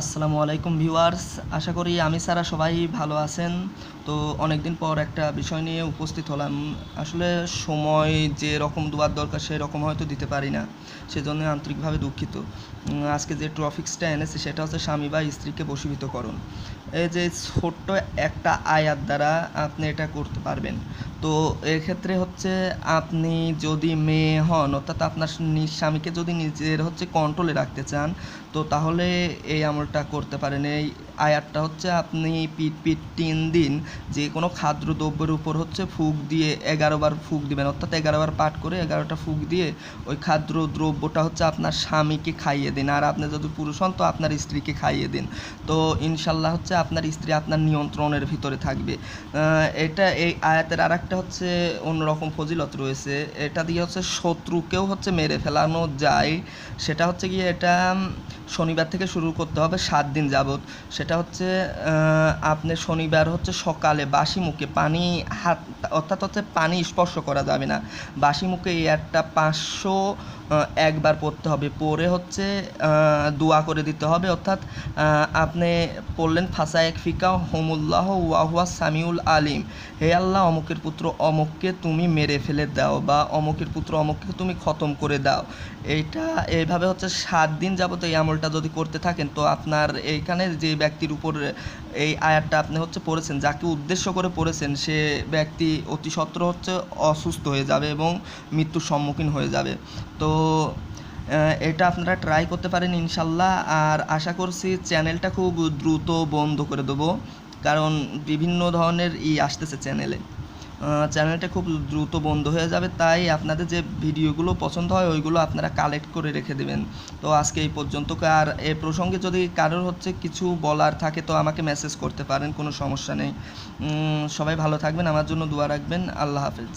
আসসালামু আলাইকুম ভিউয়ার্স আশা করি আমি সারা সবাই ভালো আছেন। তো অনেক দিন পর একটা বিষয় নিয়ে উপস্থিত হলাম। আসলে সময় যে রকম দেওয়ার দরকার সেই রকম হয়তো দিতে পারি না, সেজন্য আন্তরিকভাবে দুঃখিত। আজকে যে ট্রফিক্সটা এনেছি সেটা হচ্ছে স্বামী বা স্ত্রীকে বশীভূতকরণ। এই যে ছোট্ট একটা আয়াত দ্বারা আপনি এটা করতে পারবেন। তো এক্ষেত্রে হচ্ছে আপনি যদি মেয়ে হন, অর্থাৎ আপনার নিজ স্বামীকে যদি নিজের হচ্ছে কন্ট্রোলে রাখতে চান, তো তাহলে এই আমলটা করতে পারেন। এই আয়াতটা হচ্ছে আপনি পিট পিট তিন দিন যে কোনো খাদ্য দ্রব্যের উপর হচ্ছে ফুক দিয়ে এগারো বার ফুক দিবেন, অর্থাৎ এগারো বার পাঠ করে এগারোটা ফুক দিয়ে ওই খাদ্য দ্রব্যটা হচ্ছে আপনার স্বামীকে খাইয়ে দিন। আর আপনি যদি পুরুষ হন, তো আপনার স্ত্রীকে খাইয়ে দিন। তো ইনশাল্লাহ হচ্ছে আপনার স্ত্রী আপনার নিয়ন্ত্রণের ভিতরে থাকবে। এটা এই আয়াতের আর একটা হচ্ছে অন্যরকম ফজিলত রয়েছে। এটা দিয়ে হচ্ছে শত্রুকেও হচ্ছে মেরে ফেলানো যায়। সেটা হচ্ছে গিয়ে এটা শনিবার থেকে শুরু করতে হবে সাত দিন যাবত সেটা হচ্ছে আপনি শনিবার হচ্ছে সকালে বাসি মুখে পানি, হাত, অর্থাৎ হচ্ছে পানি স্পর্শ করা যাবে না। বাসি মুখে এই একটা পাঁচশো একবার পড়তে হবে। পরে হচ্ছে দোয়া করে দিতে হবে। অর্থাৎ আপনি পড়লেন ফাসা এক ফিকা হোমুল্লাহ ওয়াহুয়া সামিউল আলিম। হে আল্লাহ, অমুকের পুত্র অমুককে তুমি মেরে ফেলে দাও বা অমুকের পুত্র অমুককে তুমি খতম করে দাও। এইটা, এইভাবে হচ্ছে সাত দিন যাবত এই আমলটা যদি করতে থাকেন, তো আপনার এইখানে যে ব্যক্তির উপর এই আয়াতটা আপনি হচ্ছে পড়েছেন, যাকে উদ্দেশ্য করে পড়েছেন, সে ব্যক্তি অতি সত্ত্বর হচ্ছে অসুস্থ হয়ে যাবে এবং মৃত্যুর সম্মুখীন হয়ে যাবে। তো এটা আপনারা ট্রাই করতে পারেন ইনশাল্লাহ। আর আশা করছি চ্যানেলটা খুব দ্রুত বন্ধ করে দেবো, কারণ বিভিন্ন ধরনের ই আসতেছে চ্যানেলে চ্যানেলটা খুব দ্রুত বন্ধ হয়ে যাবে, তাই আপনাদের যে ভিডিওগুলো পছন্দ হয়, ওইগুলো আপনারা কালেক্ট করে রেখে দেবেন। তো আজকে এই পর্যন্ত, আর এ প্রসঙ্গে যদি কারোর হচ্ছে কিছু বলার থাকে, তো আমাকে মেসেজ করতে পারেন, কোনো সমস্যা নেই। সবাই ভালো থাকবেন, আমার জন্য দোয়া রাখবেন, আল্লাহ হাফেজ।